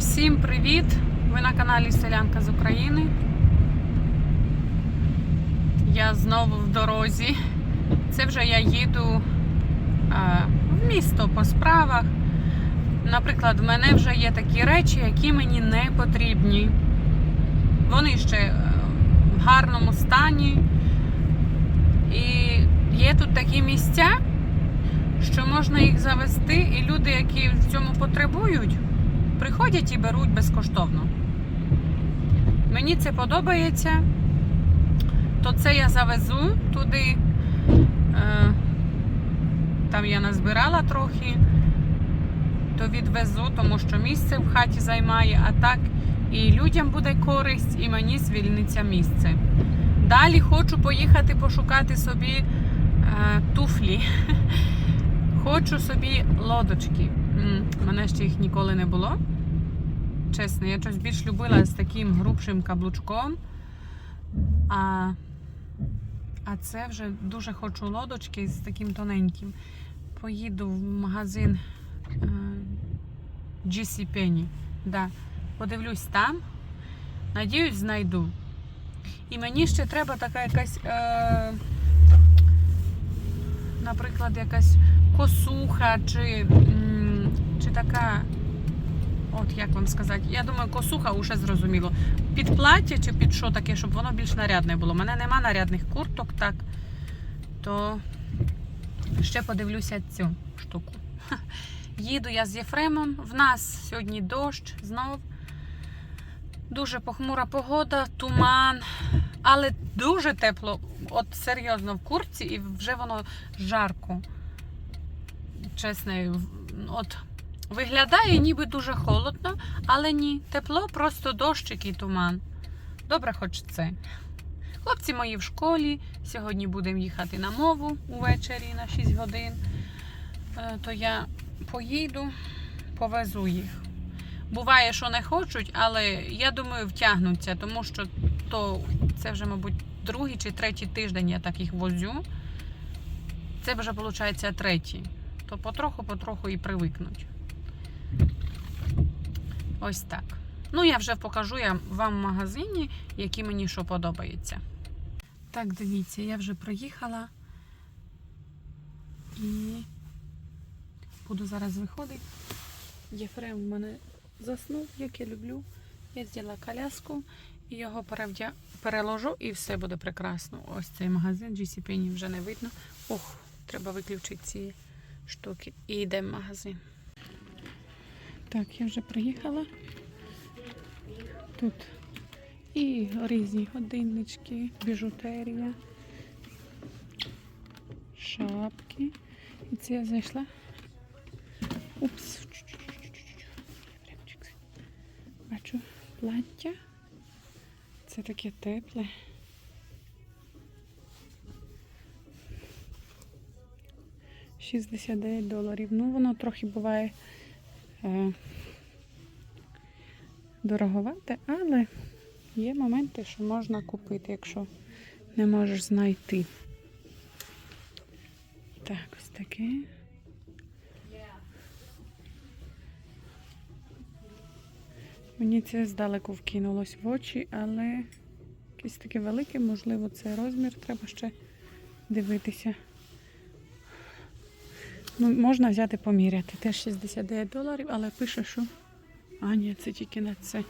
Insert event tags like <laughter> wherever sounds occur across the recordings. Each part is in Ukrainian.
Всім привіт! Ви на каналі Селянка з України. Я знову в дорозі. Це вже я їду в місто по справах. Наприклад, в мене вже є такі речі, які мені не потрібні. Вони ще е, в гарному стані. І є тут такі місця, що можна їх завести, і люди, які в цьому потребують, приходять і беруть безкоштовно. Мені це подобається, то це я завезу туди. Е, Там я назбирала трохи, то відвезу, тому що місце в хаті займає, а так і людям буде користь, і мені звільниться місце. Далі хочу поїхати пошукати собі е, туфлі. <laughs> Хочу собі лодочки. М, Мене ще їх ніколи не було. Чесно, я щось більш любила з таким грубшим каблучком. А, а це вже дуже хочу лодочки з таким тоненьким. Поїду в магазин е, GC Penny. Да. Подивлюсь там. Надіюсь, знайду. І мені ще треба така якась, е, наприклад, якась косуха чи, чи така. От як вам сказати, я думаю, косуха уже зрозуміло. Під плаття чи під що таке, щоб воно більш нарядне було. У мене нема нарядних курток, так. То ще подивлюся цю штуку. Їду я з Єфремом. В нас сьогодні дощ знов. Дуже похмура погода, туман, але дуже тепло. От серйозно в курці, і вже воно жарко. Чесно, от виглядає ніби дуже холодно, але ні, тепло, просто дощик і туман. Добре, хоч це. Хлопці мої в школі. Сьогодні будемо їхати на мову увечері на 6 годин. Е, То я поїду, повезу їх. Буває, що не хочуть, але я думаю, втягнуться, тому що то це вже, мабуть, другий чи третій тиждень я так їх возю. Це вже, виходить, третій. То потроху-потроху і привикнуть. Ось так. Ну, я вже покажу я вам в магазині, які мені що подобається. Так, дивіться, я вже проїхала і буду зараз виходити. Єфрем в мене заснув, як я люблю. Я зробила коляску і його перевдя... переложу, і все буде прекрасно. Ось цей магазин GC Penny вже не видно. Ох, треба виключити ці штуки. І йдемо в магазин. Так, я вже приїхала. Тут і різні годиннички, біжутерія, шапки. І це я зайшла. Упс. Бачу плаття. Це таке тепле. Шістдесят дев'ять доларів. Ну, воно трохи буває е, дороговате, але є моменти, що можна купити, якщо не можеш знайти. Так, ось таке. Мені це здалеку вкинулось в очі, але якесь таке велике, можливо, це розмір, треба ще дивитися. Ну, можна взяти поміряти. Теж 69 доларів, але пише, що. А, ні, це тільки на це.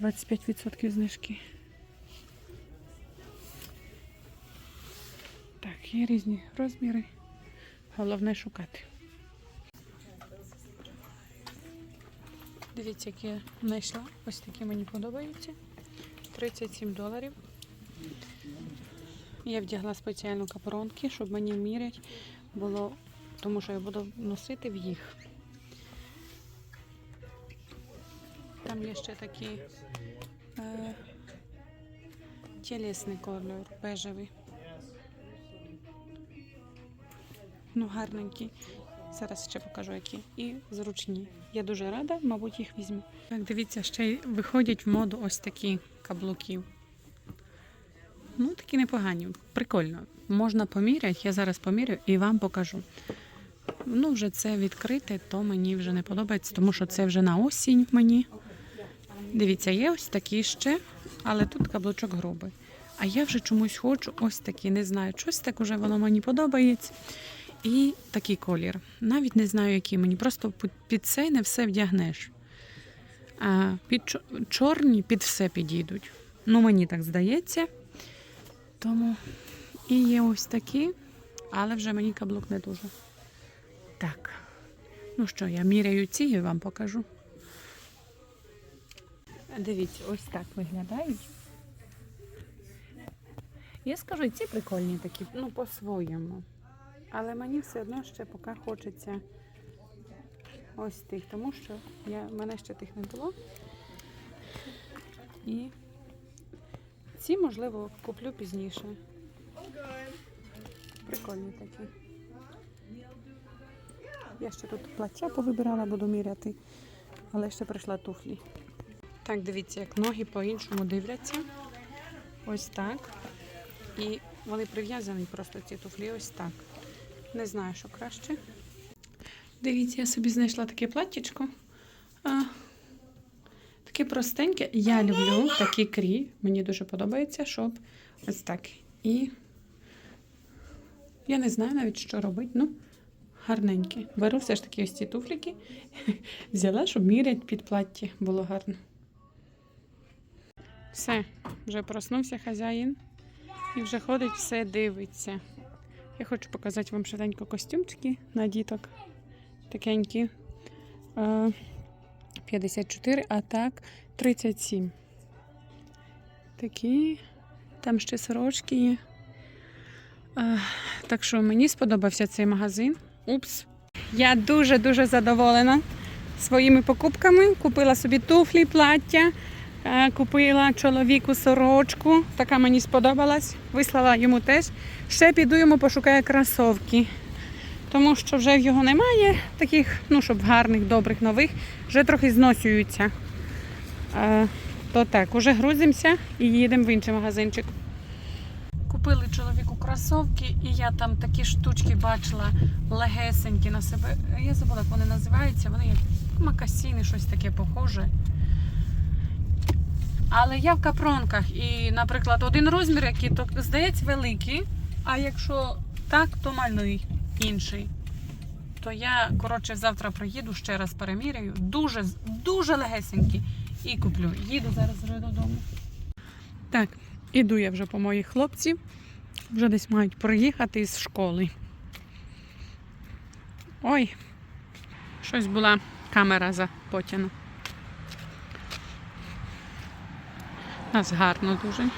25% знижки. Так, є різні розміри. Головне шукати. Дивіться, які я знайшла. Ось такі мені подобаються. 37 доларів. Я вдягла спеціально капоронки, щоб мені мірять було, тому що я буду носити в їх. Там є ще такий е, тілесний кольор, бежевий. Ну, гарненький. Зараз ще покажу, які. І зручні. Я дуже рада, мабуть, їх візьму. Так, дивіться, ще й виходять в моду ось такі каблуки. Ну, такі непогані. Прикольно. Можна поміряти, я зараз поміряю і вам покажу. Ну, вже це відкрите, то мені вже не подобається, тому що це вже на осінь мені. Дивіться, є ось такі ще, але тут каблучок грубий. А я вже чомусь хочу ось такі, не знаю, щось так уже воно мені подобається. І такий колір. Навіть не знаю, який мені. Просто під- під це не все вдягнеш. А під чорні під все підійдуть. Ну, мені так здається. Тому і є ось такі, але вже мені каблук не дуже. Так. Ну що, я міряю ці і вам покажу. Дивіться, ось так виглядають. Я скажу, ці прикольні такі, ну, по-своєму. Але мені все одно ще поки хочеться ось тих, тому що я, мене ще тих не було. І ці, можливо, куплю пізніше. Прикольні такі. Я ще тут плаття повибирала, буду міряти, але ще прийшла туфлі. Так, дивіться, як ноги по-іншому дивляться. Ось так. І вони прив'язані просто ці туфлі ось так. Не знаю, що краще. Дивіться, я собі знайшла таке платтячко. А, таке простеньке. Я люблю такі крі. Мені дуже подобається, щоб ось так. І я не знаю навіть, що робити. Ну, гарненьке. Беру все ж таки ось ці туфліки. <laughs> Взяла, щоб міряти під плаття. Було гарно. Все, вже проснувся хазяїн і вже ходить, все дивиться. Я хочу показати вам швиденько костюмчики на діток. Такенькі. Е, 54, а так 37. Такі. Там ще сорочки є. Е, Так що мені сподобався цей магазин. Упс. Я дуже-дуже задоволена своїми покупками. Купила собі туфлі, плаття. Е, Купила чоловіку сорочку, така мені сподобалась. Вислала йому теж. Ще піду йому пошукаю кросовки. Тому що вже в його немає таких, ну, щоб гарних, добрих, нових, вже трохи зносюються. Е, то так, уже грузимося і їдемо в інший магазинчик. Купили чоловіку кросовки, і я там такі штучки бачила легесенькі на себе. Я забула, як вони називаються. Вони як макасіни, щось таке похоже. Але я в капронках і, наприклад, один розмір, який то здається великий, а якщо так, то мальний інший. То я, коротше, завтра приїду, ще раз переміряю. Дуже, дуже легесенькі. І куплю. Їду зараз додому. Так, іду я вже по моїх хлопців. Вже десь мають приїхати із школи. Ой, щось була камера запотяна. Нас гарно дуже.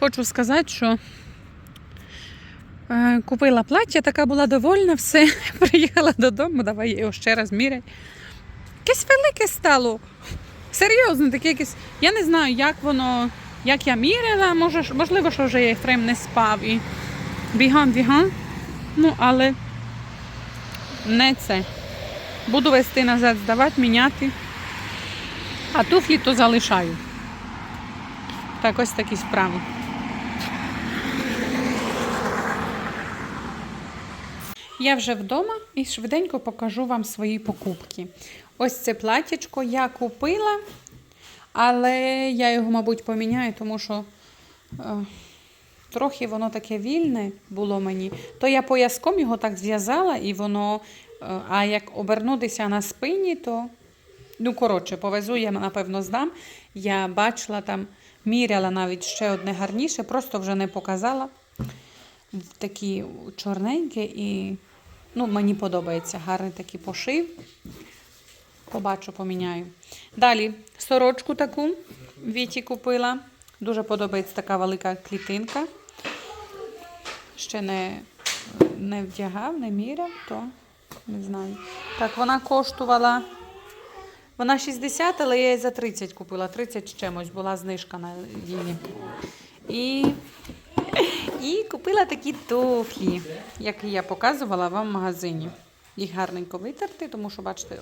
Хочу сказати, що е, купила плаття, така була довольна, все. <laughs> Приїхала додому, давай його ще раз міряй. Якесь велике стало. Серйозно, таке якесь. Я не знаю, як воно, як я міряла, може, можливо, що вже Єфрем не спав і бігом. Ну, але не це. Буду вести назад, здавати, міняти. А туфлі то залишаю. Так, ось такі справи. Я вже вдома і швиденько покажу вам свої покупки. Ось це платячко я купила, але я його, мабуть, поміняю, тому що е, трохи воно таке вільне було мені. То я пояском його так зв'язала, і воно, е, а як обернутися на спині, то Ну, коротше, повезу, я напевно здам. Я бачила там, міряла навіть ще одне гарніше, просто вже не показала. Такі чорненькі і ну, мені подобається гарний такий пошив. Побачу, поміняю. Далі сорочку таку Віті купила. Дуже подобається така велика клітинка. Ще не, не вдягав, не міряв, то не знаю. Так, вона коштувала. Вона 60, але я її за 30 купила. 30 з чимось була знижка на її. І, і купила такі туфлі, які я показувала вам в магазині. Їх гарненько витерти, тому що, бачите,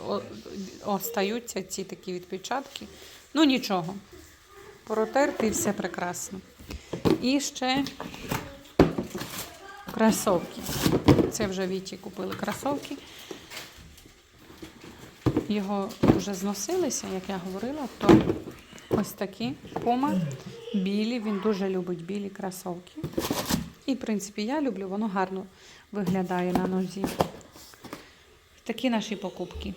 остаються ці такі відпечатки. Ну нічого. Протерти і все прекрасно. І ще кросовки. Це вже Віті купили кросовки. його вже зносилися, як я говорила, то ось такі Puma білі. Він дуже любить білі кросовки. І, в принципі, я люблю, воно гарно виглядає на нозі. Такі наші покупки.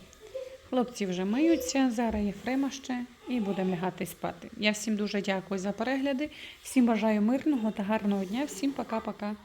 Хлопці вже миються, зараз Єфрема ще і будемо лягати спати. Я всім дуже дякую за перегляди. Всім бажаю мирного та гарного дня. Всім пока-пока.